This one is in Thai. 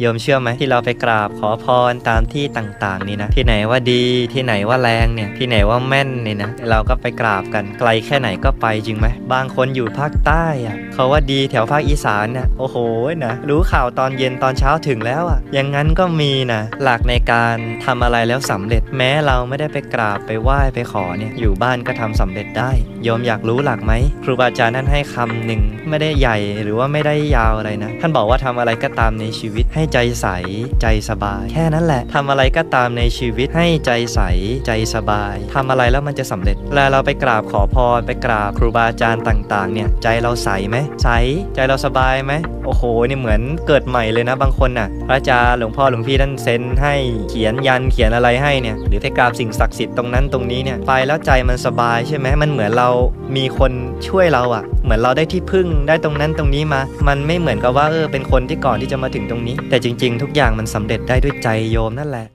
โยมเชื่อไหมที่เราไปกราบขอพรตามที่ต่าง ๆ นี่นะ ที่ไหนว่าดีที่ไหนว่าแรงเนี่ยที่ไหนว่าแม่นเนี่ยนะเราก็ไปกราบกันไกลแค่ไหนก็ไปจริงไหมบางคนอยู่ภาคใต้อะเขาว่าดีแถวภาคอีสานเนี่ยโอ้โหนะรู้ข่าวตอนเย็นตอนเช้าถึงแล้วอะอย่างนั้นก็มีนะหลักในการทำอะไรแล้วสำเร็จแม้เราไม่ได้ไปกราบไปไหว้ไปขอเนี่ยอยู่บ้านก็ทำสำเร็จได้โยมอยากรู้หลักไหมครูบาอาจารย์ท่านให้คำหนึ่งไม่ได้ใหญ่หรือว่าไม่ได้ยาวอะไรนะ ท่านบอกว่าทำอะไรก็ตามในชีวิตให้ใจใส ใจสบาย แค่นั้นแหละทำอะไรก็ตามในชีวิตให้ใจใส ใจสบายทำอะไรแล้วมันจะสำเร็จเวลาเราไปกราบขอพรไปกราบครูบาอาจารย์ต่างๆ เนี่ยใจเราใสไหมใสใจเราสบายไหมโอ้โหนี่เหมือนเกิดใหม่เลยนะบางคนน่ะพระอาจารย์หลวงพ่อหลวงพี่ท่านเซ็นให้เขียนยันเขียนอะไรให้เนี่ยหรือไปกราบสิ่งศักดิ์สิทธิ์ตรงนั้นตรงนี้เนี่ยไปแล้วใจมันสบายใช่ไหมมันเหมือนเรามีคนช่วยเราอะ่ะ เหมือนเราได้ที่พึ่งได้ตรงนั้นตรงนี้มา มันไม่เหมือนกับว่าเออเป็นคนที่ก่อนที่จะมาถึงตรงนี้ แต่จริง ๆ ทุกอย่างมันสำเร็จได้ด้วยใจโยมนั่นแหละ